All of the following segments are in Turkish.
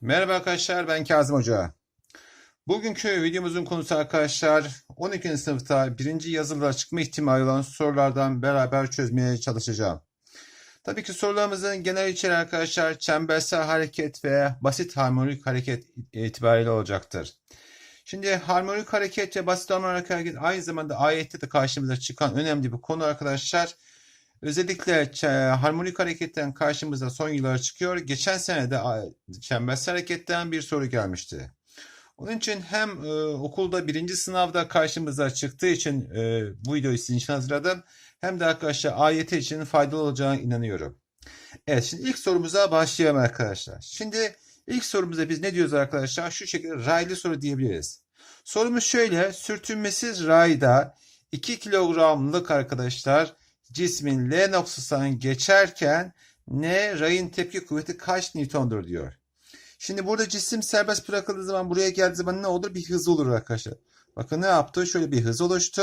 Merhaba arkadaşlar ben Kazım Hoca. Bugünkü videomuzun konusu arkadaşlar 12. sınıfta birinci yazılıda çıkma ihtimali olan sorulardan beraber çözmeye çalışacağım. Tabii ki sorularımızın genel içeriği arkadaşlar çembersel hareket ve basit harmonik hareket itibariyle olacaktır. Şimdi harmonik hareket ve basit harmonik hareket aynı zamanda ayette de karşımıza çıkan önemli bir konu arkadaşlar. Özellikle ç- harmonik hareketten karşımıza son yıllara çıkıyor. Geçen sene de çembersel hareketten bir soru gelmişti. Onun için hem e, okulda birinci sınavda karşımıza çıktığı için e, bu videoyu sizin için hazırladım. Hem de arkadaşlar AYT için faydalı olacağına inanıyorum. Evet şimdi ilk sorumuza başlayalım arkadaşlar. Şimdi ilk sorumuza biz ne diyoruz arkadaşlar? Şu şekilde raylı soru diyebiliriz. Sorumuz şöyle. Sürtünmesiz rayda 2 kilogramlık arkadaşlar cismin L noktasından geçerken N rayın tepki kuvveti kaç Newton'dur diyor. Şimdi burada cisim serbest bırakıldığı zaman buraya geldiği zaman ne olur? Bir hız olur arkadaşlar. Bakın ne yaptı? Şöyle bir hız oluştu.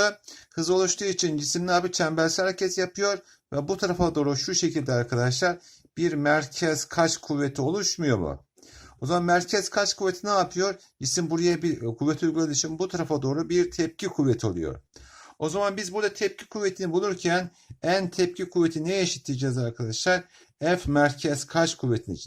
Hız oluştuğu için cisim ne yapıyor? Çembersel hareket yapıyor ve bu tarafa doğru şu şekilde arkadaşlar bir merkez kaç kuvveti oluşmuyor mu? O zaman merkez kaç kuvveti ne yapıyor? Cisim buraya bir kuvvet uyguladığı için bu tarafa doğru bir tepki kuvveti oluyor. O zaman biz burada tepki kuvvetini bulurken en tepki kuvveti neye eşitleyeceğiz arkadaşlar? F merkez kaç kuvvetini.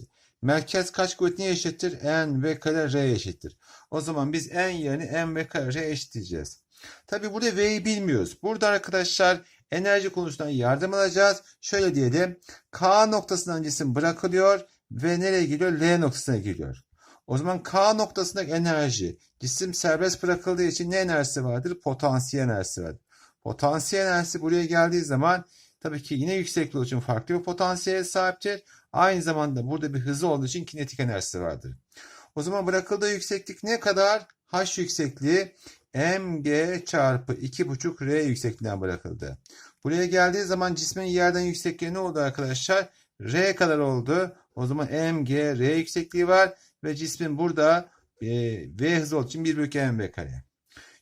Merkez kaç kuvveti neye eşittir? N v kare R eşittir. O zaman biz N yerine N v kare R eşitleyeceğiz. Tabi burada V'yi bilmiyoruz. Burada arkadaşlar enerji konusundan yardım alacağız. Şöyle diyelim. K noktasından cisim bırakılıyor ve nereye geliyor? L noktasına geliyor. O zaman K noktasındaki enerji cisim serbest bırakıldığı için ne enerjisi vardır? Potansiyel enerjisi vardır. Potansiyel enerjisi buraya geldiği zaman tabii ki yine yüksekliği için farklı bir potansiyele sahiptir. Aynı zamanda burada bir hızı olduğu için kinetik enerjisi vardır. O zaman bırakıldığı yükseklik ne kadar? H yüksekliği mg çarpı 2,5 r yüksekliğinden bırakıldı. Buraya geldiği zaman cismin yerden yüksekliği ne oldu arkadaşlar? R kadar oldu. O zaman mg r yüksekliği var ve cismin burada e, v hızı olduğu için 1 bölü 2 mv kare.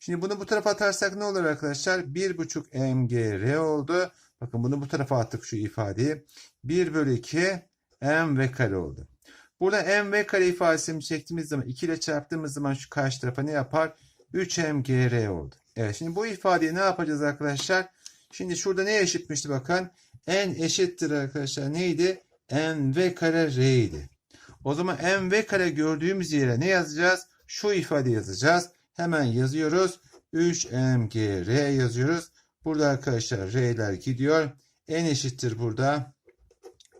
Şimdi bunu bu tarafa atarsak ne olur arkadaşlar? 1,5 mg r oldu. Bakın bunu bu tarafa attık şu ifadeyi. 1 bölü 2 mv kare oldu. Burada mv kare ifadesini çektiğimiz zaman 2 ile çarptığımız zaman şu karşı tarafa ne yapar? 3 mgr oldu. Evet şimdi bu ifadeyi ne yapacağız arkadaşlar? Şimdi şurada ne eşitmişti bakın. n eşittir arkadaşlar neydi? mv kare r idi. O zaman mv kare gördüğümüz yere ne yazacağız? Şu ifade yazacağız. Hemen yazıyoruz. 3 mgr yazıyoruz. Burada arkadaşlar r'ler gidiyor. n eşittir burada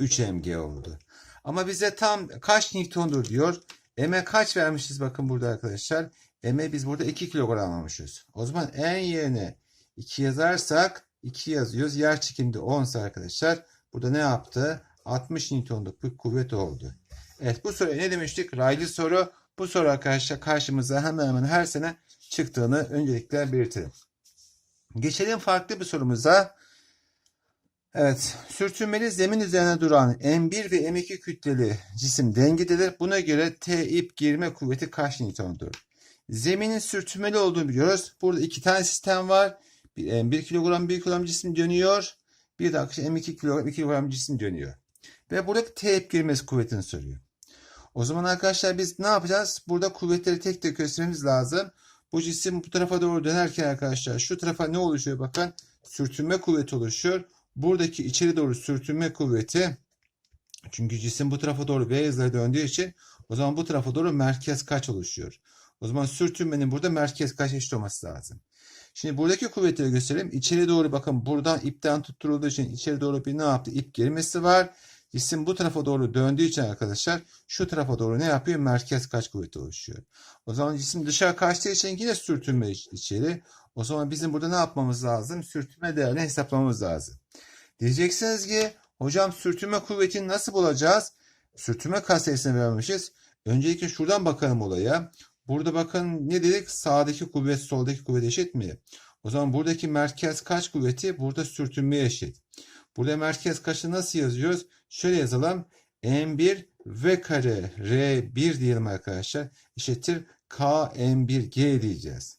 3 mg oldu. Ama bize tam kaç Newton'dur diyor. M'e kaç vermişiz bakın burada arkadaşlar. M'e biz burada 2 kilogram almışız. O zaman N yerine 2 yazarsak 2 yazıyoruz. Yer çekimde 10 ise arkadaşlar burada ne yaptı? 60 Newton'luk bir kuvvet oldu. Evet bu soru ne demiştik? Raylı soru. Bu soru arkadaşlar karşımıza hemen hemen her sene çıktığını öncelikle belirtelim. Geçelim farklı bir sorumuza. Evet, sürtünmeli zemin üzerine duran M1 ve M2 kütleli cisim dengededir. Buna göre T ip girme kuvveti kaç Newton'dur? Zeminin sürtünmeli olduğunu biliyoruz. Burada iki tane sistem var. Bir, 1 kilogram 1 kilogram cisim dönüyor. Bir de arkadaşlar M2 kilogram 2 kilogram cisim dönüyor. Ve buradaki T ip girmesi kuvvetini soruyor. O zaman arkadaşlar biz ne yapacağız? Burada kuvvetleri tek tek göstermemiz lazım. Bu cisim bu tarafa doğru dönerken arkadaşlar şu tarafa ne oluşuyor bakın? Sürtünme kuvveti oluşuyor. Buradaki içeri doğru sürtünme kuvveti çünkü cisim bu tarafa doğru V hızla döndüğü için o zaman bu tarafa doğru merkez kaç oluşuyor? O zaman sürtünmenin burada merkez kaç eşit olması lazım. Şimdi buradaki kuvvetleri gösterelim. İçeri doğru bakın buradan ipten tutturulduğu için içeri doğru bir ne yaptı? İp girmesi var. Cisim bu tarafa doğru döndüğü için arkadaşlar şu tarafa doğru ne yapıyor? Merkez kaç kuvveti oluşuyor. O zaman cisim dışarı kaçtığı için yine sürtünme içeri. O zaman bizim burada ne yapmamız lazım? Sürtünme değerini hesaplamamız lazım. Diyeceksiniz ki hocam sürtünme kuvvetini nasıl bulacağız? Sürtünme katsayısını vermişiz. Öncelikle şuradan bakalım olaya. Burada bakın ne dedik? Sağdaki kuvvet soldaki kuvvet eşit mi? O zaman buradaki merkez kaç kuvveti? Burada sürtünme eşit. Burada merkez kaçı nasıl yazıyoruz? Şöyle yazalım. M1 V kare R1 diyelim arkadaşlar. Eşittir K M1G diyeceğiz.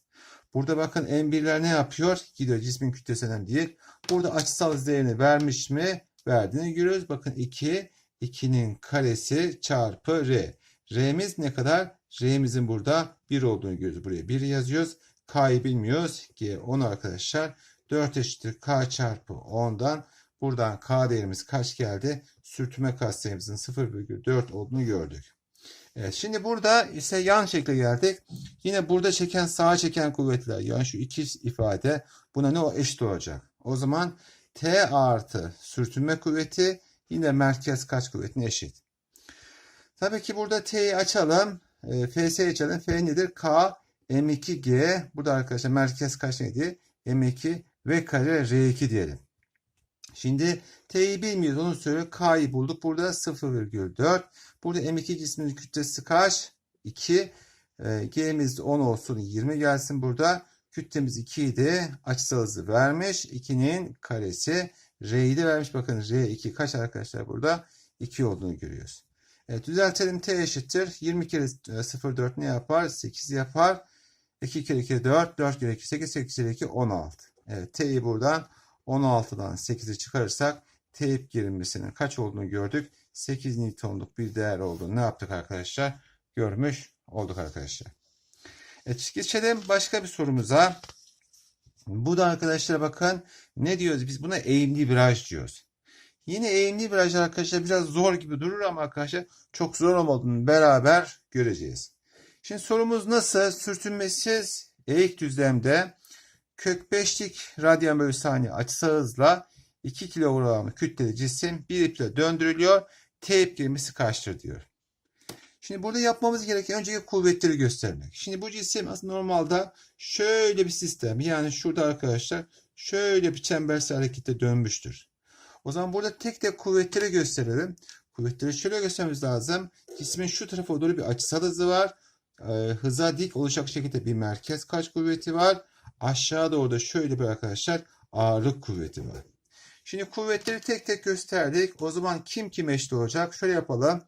Burada bakın M1'ler ne yapıyor? Gidiyor cismin kütlesinden değil. Burada açısal değerini vermiş mi? Verdiğini görüyoruz. Bakın 2, 2'nin karesi çarpı R. R'miz ne kadar? R'mizin burada 1 olduğunu görüyoruz. Buraya 1 yazıyoruz. K'yı bilmiyoruz. G 10 arkadaşlar. 4 eşittir K çarpı 10'dan. Buradan K değerimiz kaç geldi? Sürtünme katsayımızın 0,4 olduğunu gördük. Evet, şimdi burada ise yan şekle geldik. Yine burada çeken sağa çeken kuvvetler yani şu iki ifade buna ne o eşit olacak. O zaman T artı sürtünme kuvveti yine merkez kaç kuvvetine eşit. Tabii ki burada T'yi açalım. E, F'si açalım. F nedir? K M2G. Burada arkadaşlar merkez kaç neydi? M2 V kare R2 diyelim. Şimdi T'yi bilmiyoruz. Onu söyle. K'yı bulduk. Burada 0,4. Burada M2 cisminin kütlesi kaç? 2. E, G'miz 10 olsun. 20 gelsin burada. Kütlemiz 2 idi. Açısal hızı vermiş. 2'nin karesi. R'yi de vermiş. Bakın R2 kaç arkadaşlar burada? 2 olduğunu görüyoruz. Evet, düzeltelim. T eşittir. 20 kere 0,4 ne yapar? 8 yapar. 2 kere 2 4. 4 kere 2 8. 8 kere 2 16. Evet, T'yi buradan 16'dan 8'i çıkarırsak teyip gerilmesinin kaç olduğunu gördük. 8 Newton'luk bir değer olduğunu ne yaptık arkadaşlar? Görmüş olduk arkadaşlar. Evet, geçelim başka bir sorumuza. Bu da arkadaşlar bakın ne diyoruz? Biz buna eğimli viraj diyoruz. Yine eğimli viraj arkadaşlar biraz zor gibi durur ama arkadaşlar çok zor olmadığını beraber göreceğiz. Şimdi sorumuz nasıl? Sürtünmesiz eğik düzlemde kök 5'lik radyan bölü saniye açısal hızla 2 kilogram kütleli cisim bir iple döndürülüyor. T iplemesi kaçtır diyor. Şimdi burada yapmamız gereken önceki kuvvetleri göstermek. Şimdi bu cisim aslında normalde şöyle bir sistem. Yani şurada arkadaşlar şöyle bir çembersel harekette dönmüştür. O zaman burada tek tek kuvvetleri gösterelim. Kuvvetleri şöyle göstermemiz lazım. Cismin şu tarafa doğru bir açısal hızı var. Ee, hıza dik olacak şekilde bir merkez kaç kuvveti var. Aşağı doğru da şöyle bir arkadaşlar ağırlık kuvveti var. Şimdi kuvvetleri tek tek gösterdik. O zaman kim kim eşit olacak? Şöyle yapalım.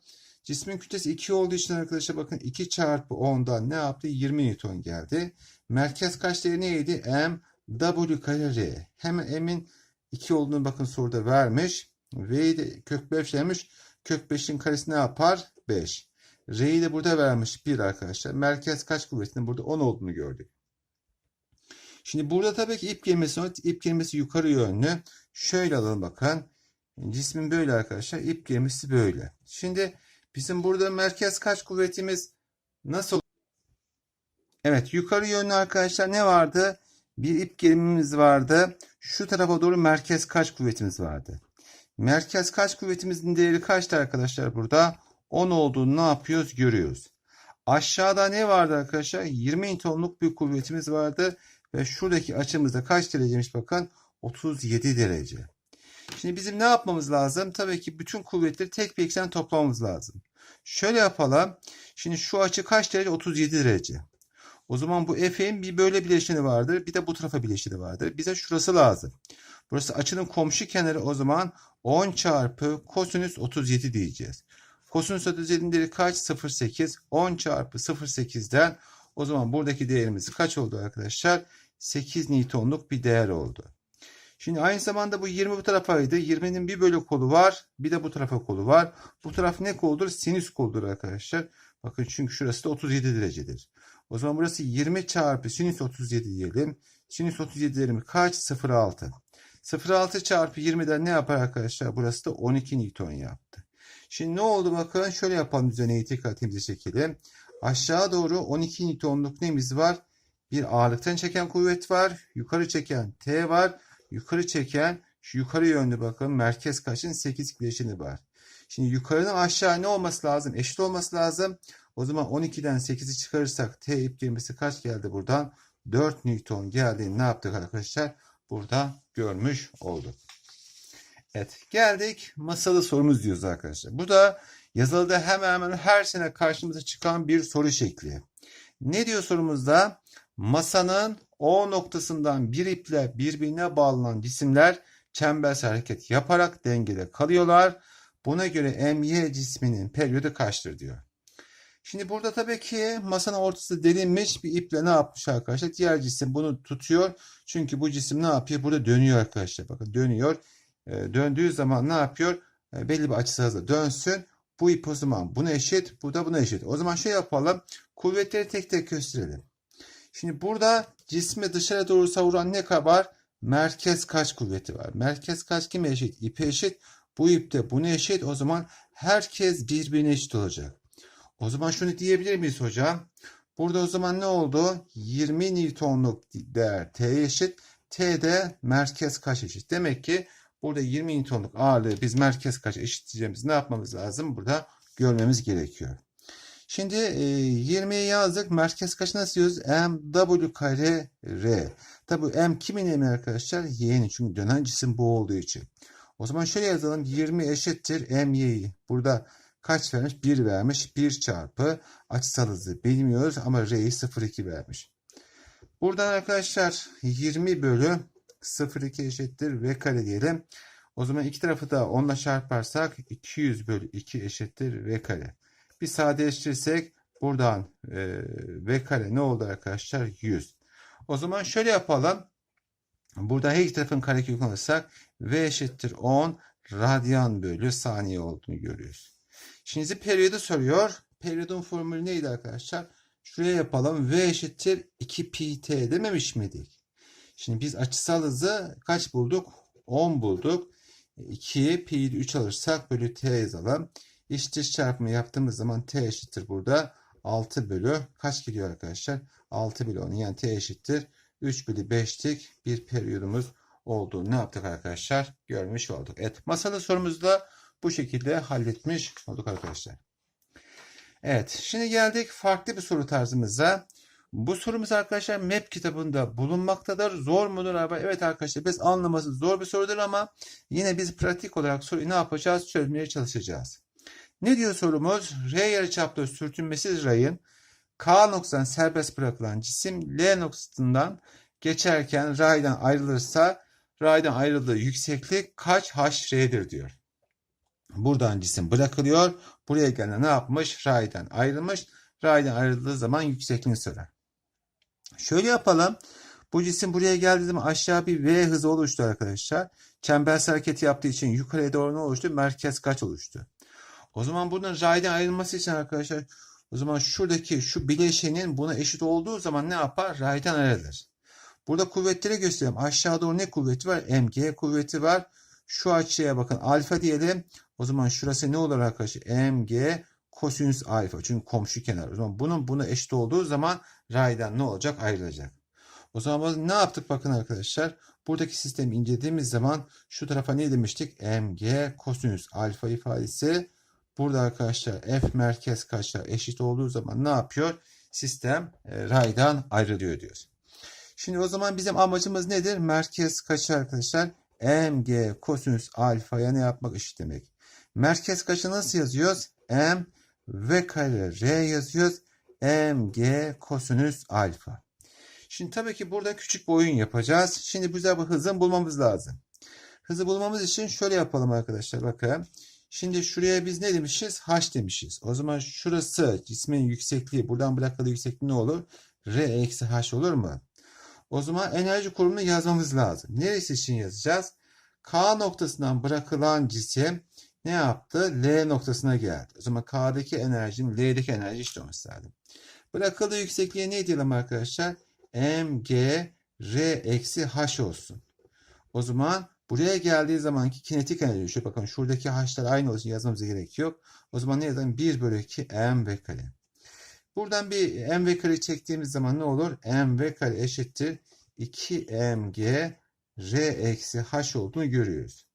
Cismin kütlesi 2 olduğu için arkadaşlar bakın 2 çarpı 10'dan ne yaptı? 20 Newton geldi. Merkez kaç değeri neydi? M W kare. Hemen M'in 2 olduğunu bakın soruda vermiş. V'yi de kök 5 vermiş. Kök 5'in karesi ne yapar? 5. R'yi de burada vermiş 1 arkadaşlar. Merkez kaç kuvvetinin burada 10 olduğunu gördük. Şimdi burada tabii ki ip kelimesi var. İp kelimesi yukarı yönlü. Şöyle alalım bakın. Cismin böyle arkadaşlar. İp kelimesi böyle. Şimdi bizim burada merkez kaç kuvvetimiz nasıl? Evet yukarı yönlü arkadaşlar ne vardı? Bir ip gerimimiz vardı. Şu tarafa doğru merkez kaç kuvvetimiz vardı. Merkez kaç kuvvetimizin değeri kaçtı arkadaşlar burada? 10 olduğunu ne yapıyoruz görüyoruz. Aşağıda ne vardı arkadaşlar? 20 Newton'luk bir kuvvetimiz vardı. Ve şuradaki açımızda kaç dereceymiş bakın? 37 derece. Şimdi bizim ne yapmamız lazım? Tabii ki bütün kuvvetleri tek bir eksen toplamamız lazım. Şöyle yapalım. Şimdi şu açı kaç derece? 37 derece. O zaman bu F'in bir böyle bileşeni vardır. Bir de bu tarafa bileşeni vardır. Bize şurası lazım. Burası açının komşu kenarı o zaman 10 çarpı kosinüs 37 diyeceğiz. Kosinüs 37'in değeri kaç? 0,8. 10 çarpı 0,8'den o zaman buradaki değerimiz kaç oldu arkadaşlar? 8 Newton'luk bir değer oldu. Şimdi aynı zamanda bu 20 bu tarafaydı. 20'nin bir bölü kolu var. Bir de bu tarafa kolu var. Bu taraf ne koludur? Sinüs koludur arkadaşlar. Bakın çünkü şurası da 37 derecedir. O zaman burası 20 çarpı sinüs 37 diyelim. Sinüs 37 derimi kaç? 0,6. 0,6 çarpı 20'den ne yapar arkadaşlar? Burası da 12 Newton yaptı. Şimdi ne oldu bakın? Şöyle yapalım düzeneyi dikkatimizi çekelim. Aşağı doğru 12 Newton'luk neyimiz var? Bir ağırlıktan çeken kuvvet var. Yukarı çeken T var. Yukarı çeken şu yukarı yönlü bakın merkez kaçın 8 bileşeni var. Şimdi yukarıdan aşağı ne olması lazım? Eşit olması lazım. O zaman 12'den 8'i çıkarırsak T ip girmesi kaç geldi buradan? 4 Newton geldiğini ne yaptık arkadaşlar? Burada görmüş olduk. Evet geldik masalı sorumuz diyoruz arkadaşlar. Bu da yazılıda hemen hemen her sene karşımıza çıkan bir soru şekli. Ne diyor sorumuzda? Masanın O noktasından bir iple birbirine bağlanan cisimler çembersel hareket yaparak dengede kalıyorlar. Buna göre MY cisminin periyodu kaçtır diyor. Şimdi burada tabii ki masanın ortası delinmiş bir iple ne yapmış arkadaşlar? Diğer cisim bunu tutuyor. Çünkü bu cisim ne yapıyor? Burada dönüyor arkadaşlar. Bakın dönüyor. Döndüğü zaman ne yapıyor? Belli bir açısı hızla dönsün. Bu ip o zaman buna eşit. Bu da buna eşit. O zaman şey yapalım. Kuvvetleri tek tek gösterelim. Şimdi burada cismi dışarı doğru savuran ne var? Merkez kaç kuvveti var? Merkez kaç kime eşit? İpe eşit. Bu ip de buna eşit. O zaman herkes birbirine eşit olacak. O zaman şunu diyebilir miyiz hocam? Burada o zaman ne oldu? 20 Newton'luk değer T eşit. T de merkez kaç eşit? Demek ki burada 20 Newton'luk ağırlığı biz merkez kaç eşitleyeceğimiz ne yapmamız lazım? Burada görmemiz gerekiyor. Şimdi e, 20'yi yazdık. Merkez kaç nasıl yazıyoruz? MW kare R. Tabi M kimin emi arkadaşlar? Y'nin. Çünkü dönen cisim bu olduğu için. O zaman şöyle yazalım. 20 eşittir MY'yi. Burada kaç vermiş? 1 vermiş. 1 çarpı açısal hızı bilmiyoruz ama R'yi 0,2 vermiş. Buradan arkadaşlar 20 bölü 0,2 eşittir V kare diyelim. O zaman iki tarafı da 10 ile çarparsak 200 bölü 2 eşittir V kare. Bir sadeleştirirsek buradan e, V kare ne oldu arkadaşlar? 100. O zaman şöyle yapalım. Burada her iki tarafın karekökünü alırsak V eşittir 10 radyan bölü saniye olduğunu görüyoruz. Şimdi periyodu soruyor. Periyodun formülü neydi arkadaşlar? Şuraya yapalım. V eşittir 2 pi dememiş miydik? Şimdi biz açısal hızı kaç bulduk? 10 bulduk. 2 pi 3 alırsak bölü t yazalım. İç dış çarpımı yaptığımız zaman t eşittir burada 6 bölü kaç geliyor arkadaşlar? 6 bölü 10 yani t eşittir 3 bölü 5'lik bir periyodumuz olduğunu ne yaptık arkadaşlar? Görmüş olduk. Evet masalı sorumuzu da bu şekilde halletmiş olduk arkadaşlar. Evet şimdi geldik farklı bir soru tarzımıza. Bu sorumuz arkadaşlar map kitabında bulunmaktadır. Zor mudur abi? Evet arkadaşlar biz anlaması zor bir sorudur ama yine biz pratik olarak soruyu ne yapacağız? Çözmeye çalışacağız. Ne diyor sorumuz? R yarıçaplı sürtünmesiz rayın K noktasından serbest bırakılan cisim L noktasından geçerken raydan ayrılırsa raydan ayrıldığı yükseklik kaç HR'dir diyor. Buradan cisim bırakılıyor. Buraya gelen ne yapmış? Raydan ayrılmış. Raydan ayrıldığı zaman yüksekliğini sorar. Şöyle yapalım. Bu cisim buraya geldiği zaman aşağı bir V hızı oluştu arkadaşlar. Çembersel hareketi yaptığı için yukarıya doğru ne oluştu? Merkez kaç oluştu? O zaman bunun raydan ayrılması için arkadaşlar o zaman şuradaki şu bileşenin buna eşit olduğu zaman ne yapar? Raydan ayrılır. Burada kuvvetleri göstereyim. Aşağı doğru ne kuvveti var? MG kuvveti var. Şu açıya bakın alfa diyelim. O zaman şurası ne olur arkadaşlar? MG kosinüs alfa. Çünkü komşu kenar. O zaman bunun buna eşit olduğu zaman raydan ne olacak? Ayrılacak. O zaman ne yaptık bakın arkadaşlar. Buradaki sistemi incelediğimiz zaman şu tarafa ne demiştik? MG kosinüs alfa ifadesi. Burada arkadaşlar F merkez kaçla eşit olduğu zaman ne yapıyor? Sistem e, raydan ayrılıyor diyoruz. Şimdi o zaman bizim amacımız nedir? Merkez kaçı arkadaşlar? mg kosinüs alfaya ne yapmak eşit demek. Merkez kaçı nasıl yazıyoruz? m v kare r yazıyoruz. mg kosinüs alfa. Şimdi tabii ki burada küçük bir oyun yapacağız. Şimdi bize bu hızın bulmamız lazım. Hızı bulmamız için şöyle yapalım arkadaşlar. Bakın. Şimdi şuraya biz ne demişiz? H demişiz. O zaman şurası cismin yüksekliği. Buradan bırakıldığı yüksekliği ne olur? R eksi H olur mu? O zaman enerji kurumunu yazmamız lazım. Neresi için yazacağız? K noktasından bırakılan cisim ne yaptı? L noktasına geldi. O zaman K'daki enerjinin L'deki enerji işte olması lazım. Bırakıldığı yüksekliğe ne diyelim arkadaşlar? mg r eksi h olsun. O zaman buraya geldiği zamanki kinetik enerji şu bakın şuradaki h'lar aynı olsun yazmamıza gerek yok. O zaman ne yazalım? 1 bölü 2 m v kare. Buradan bir m v kare çektiğimiz zaman ne olur? m v kare eşittir 2 mg r eksi h olduğunu görüyoruz.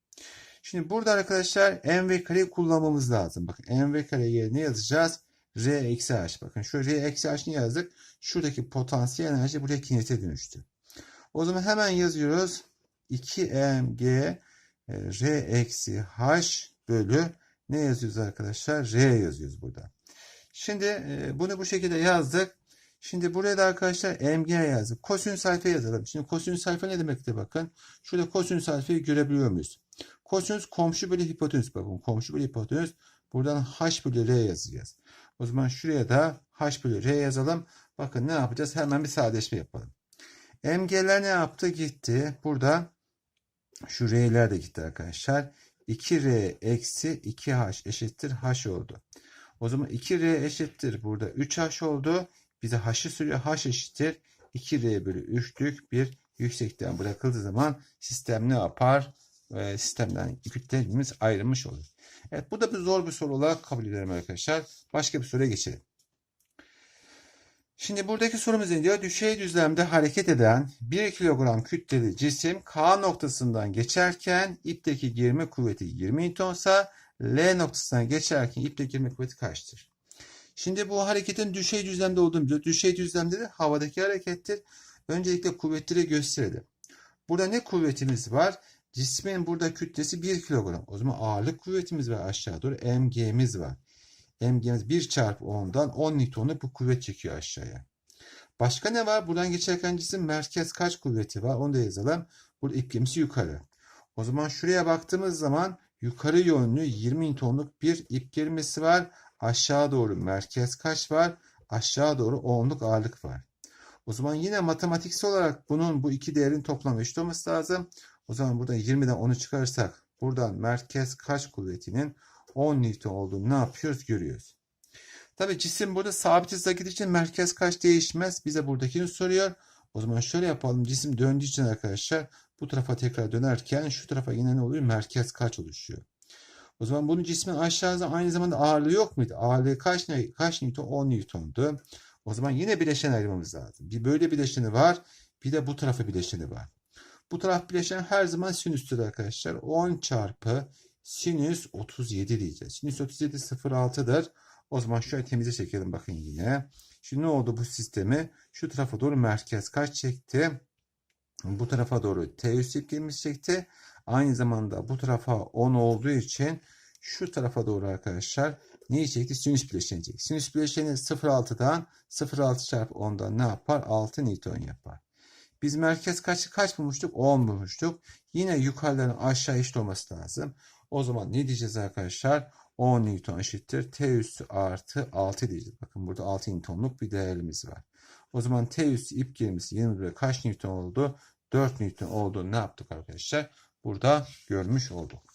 Şimdi burada arkadaşlar m v kareyi kullanmamız lazım. Bakın m v kare yerine yazacağız? r eksi h. Bakın şu r eksi h'ni yazdık. Şuradaki potansiyel enerji buraya kinete dönüştü. O zaman hemen yazıyoruz. 2 mg r eksi h bölü ne yazıyoruz arkadaşlar? R yazıyoruz burada. Şimdi e, bunu bu şekilde yazdık. Şimdi buraya da arkadaşlar mg yazdık. Kosinüs alfa yazalım. Şimdi kosinüs alfa ne demekti bakın. Şurada kosinüs alfayı görebiliyor muyuz? Kosinüs komşu bölü hipotenüs bakın. Komşu bölü hipotenüs. Buradan h bölü r yazacağız. O zaman şuraya da h bölü r yazalım. Bakın ne yapacağız? Hemen bir sadeleşme yapalım. mg'ler ne yaptı? Gitti. Burada şu r'ler de gitti arkadaşlar. 2R eksi 2H eşittir H oldu. O zaman 2R eşittir. Burada 3H oldu. Bize H'ı soruyor. H eşittir. 2R bölü 3'lük bir yüksekten bırakıldığı zaman sistem ne yapar? Ee, sistemden kütlemiz ayrılmış olur. Evet bu da bir zor bir soru olarak kabul ederim arkadaşlar. Başka bir soruya geçelim. Şimdi buradaki sorumuz ne diyor? Düşey düzlemde hareket eden 1 kilogram kütleli cisim K noktasından geçerken ipteki girme kuvveti 20 Newton'sa L noktasından geçerken ipteki girme kuvveti kaçtır? Şimdi bu hareketin düşey düzlemde olduğunu biliyoruz. Düşey düzlemde de havadaki harekettir. Öncelikle kuvvetleri gösterelim. Burada ne kuvvetimiz var? Cismin burada kütlesi 1 kilogram. O zaman ağırlık kuvvetimiz var aşağı doğru. MG'miz var. MG'miz 1 çarpı 10'dan 10 Newton'luk bu kuvvet çekiyor aşağıya. Başka ne var? Buradan geçerken cisim merkez kaç kuvveti var? Onu da yazalım. Burada ip gemisi yukarı. O zaman şuraya baktığımız zaman yukarı yönlü 20 Newton'luk bir ip germesi var. Aşağı doğru merkez kaç var? Aşağı doğru 10'luk ağırlık var. O zaman yine matematiksel olarak bunun bu iki değerin toplamı eşit olması lazım. O zaman burada 20'den 10'u çıkarırsak buradan merkez kaç kuvvetinin 10 Newton olduğunu ne yapıyoruz görüyoruz. Tabi cisim burada sabit hızla gittiği için merkez kaç değişmez. Bize buradakini soruyor. O zaman şöyle yapalım. Cisim döndüğü için arkadaşlar bu tarafa tekrar dönerken şu tarafa yine ne oluyor? Merkez kaç oluşuyor. O zaman bunun cismin aşağıda aynı zamanda ağırlığı yok muydu? Ağırlığı kaç, kaç Newton? 10 Newton'du. O zaman yine bileşen ayırmamız lazım. Bir böyle bileşeni var. Bir de bu tarafa bileşeni var. Bu taraf bileşen her zaman sinüstür arkadaşlar. 10 çarpı sinüs 37 diyeceğiz. Sinüs 37 0,6'dır. O zaman şöyle temize çekelim bakın yine. Şimdi ne oldu bu sistemi? Şu tarafa doğru merkez kaç çekti? Bu tarafa doğru T üst ipkemiz çekti. Aynı zamanda bu tarafa 10 olduğu için şu tarafa doğru arkadaşlar neyi çekti? Sinüs bileşeni çekti. Sinüs bileşeni 0,6'dan 0,6 çarpı 10'dan ne yapar? 6 Newton yapar. Biz merkez kaç, kaç bulmuştuk? 10 bulmuştuk. Yine yukarıdan aşağı eşit olması lazım. O zaman ne diyeceğiz arkadaşlar? 10 Newton eşittir. T üssü artı 6 diyeceğiz. Bakın burada 6 Newton'luk bir değerimiz var. O zaman T üssü ip girmesi 21 kaç Newton oldu? 4 Newton olduğunu ne yaptık arkadaşlar? Burada görmüş olduk.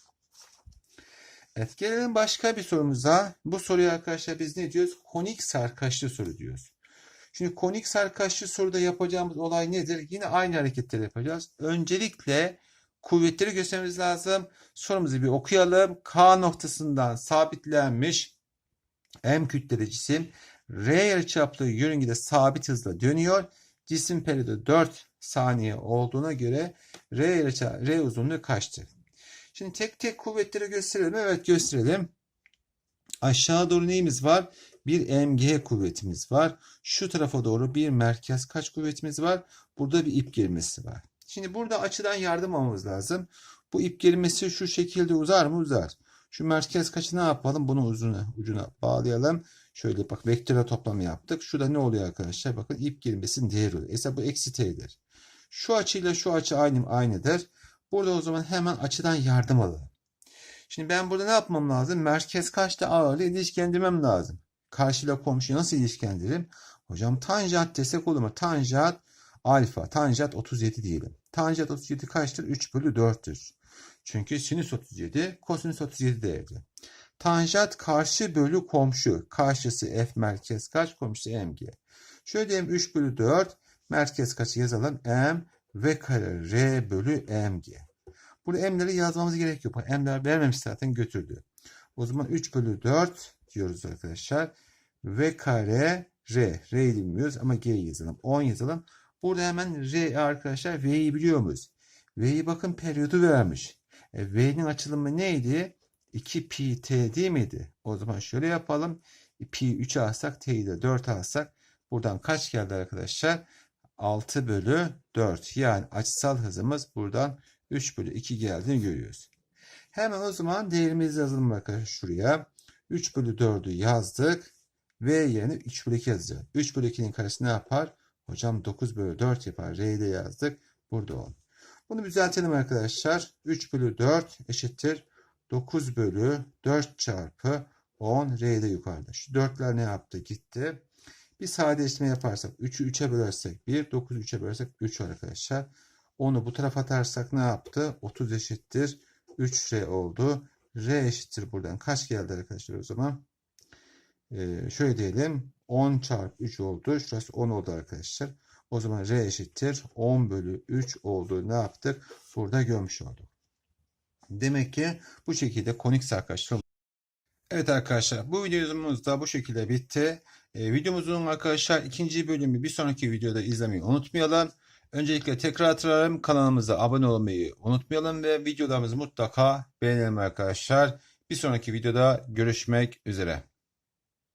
Evet gelelim başka bir sorumuza. Bu soruyu arkadaşlar biz ne diyoruz? Konik sarkaçlı soru diyoruz. Şimdi konik sarkaçlı soruda yapacağımız olay nedir? Yine aynı hareketleri yapacağız. Öncelikle kuvvetleri göstermemiz lazım. Sorumuzu bir okuyalım. K noktasından sabitlenmiş M kütleli cisim R yarıçaplı yörüngede sabit hızla dönüyor. Cisim periyodu 4 saniye olduğuna göre R, R uzunluğu kaçtır? Şimdi tek tek kuvvetleri gösterelim. Evet gösterelim. Aşağı doğru neyimiz var? Bir mg kuvvetimiz var. Şu tarafa doğru bir merkez kaç kuvvetimiz var? Burada bir ip gerilmesi var. Şimdi burada açıdan yardım almamız lazım. Bu ip gerilmesi şu şekilde uzar mı? Uzar. Şu merkez kaçı ne yapalım? Bunu uzuna, ucuna bağlayalım. Şöyle bak vektöre toplamı yaptık. Şurada ne oluyor arkadaşlar? Bakın ip gerilmesinin değeri oluyor. Mesela bu eksi t'dir. Şu açıyla şu açı aynı aynıdır. Burada o zaman hemen açıdan yardım alalım. Şimdi ben burada ne yapmam lazım? Merkez kaçta ağırlığı ilişkilendirmem lazım. Karşıyla komşuyu nasıl ilişkilendiririm? Hocam tanjant desek olur mu? Tanjant alfa. Tanjant 37 diyelim. Tanjant 37 kaçtır? 3 bölü 4'tür. Çünkü sinüs 37, kosinüs 37 değerli. Tanjant karşı bölü komşu. Karşısı f merkez kaç? Komşusu mg. Şöyle diyelim 3 bölü 4. Merkez kaçı yazalım? m v kare r bölü mg. Burada m'leri yazmamız gerek yok. M'ler vermemiş zaten götürdü. O zaman 3 bölü 4 diyoruz arkadaşlar. v kare r. R'yi bilmiyoruz ama g'yi yazalım. 10 yazalım. Burada hemen r arkadaşlar v'yi biliyor muyuz? V'yi bakın periyodu vermiş. E, v'nin açılımı neydi? 2 pi t değil miydi? O zaman şöyle yapalım. Pi 3 alsak t'yi de 4 alsak buradan kaç geldi arkadaşlar? 6 bölü 4. Yani açısal hızımız buradan 3 bölü 2 geldiğini görüyoruz. Hemen o zaman değerimizi yazalım arkadaşlar şuraya. 3 bölü 4'ü yazdık. V yerine 3 bölü 2 yazacağız. 3 bölü 2'nin karesi ne yapar? Hocam 9 bölü 4 yapar. R'yi de yazdık. Burada 10. Bunu düzeltelim arkadaşlar. 3 bölü 4 eşittir. 9 bölü 4 çarpı 10 R de yukarıda. Şu 4'ler ne yaptı? Gitti. Bir sadeleştirme yaparsak 3'ü 3'e bölersek 1, 9'u 3'e bölersek 3 arkadaşlar. Onu bu tarafa atarsak ne yaptı? 30 eşittir. 3R oldu. R eşittir buradan. Kaç geldi arkadaşlar o zaman? Ee, şöyle diyelim. 10 çarpı 3 oldu. Şurası 10 oldu arkadaşlar. O zaman R eşittir 10 bölü 3 olduğu ne yaptık? Burada görmüş olduk. Demek ki bu şekilde konikse arkadaşlar. Evet arkadaşlar bu videomuz da bu şekilde bitti. Ee, videomuzun arkadaşlar ikinci bölümü bir sonraki videoda izlemeyi unutmayalım. Öncelikle tekrar hatırlarım kanalımıza abone olmayı unutmayalım ve videolarımızı mutlaka beğenelim arkadaşlar. Bir sonraki videoda görüşmek üzere.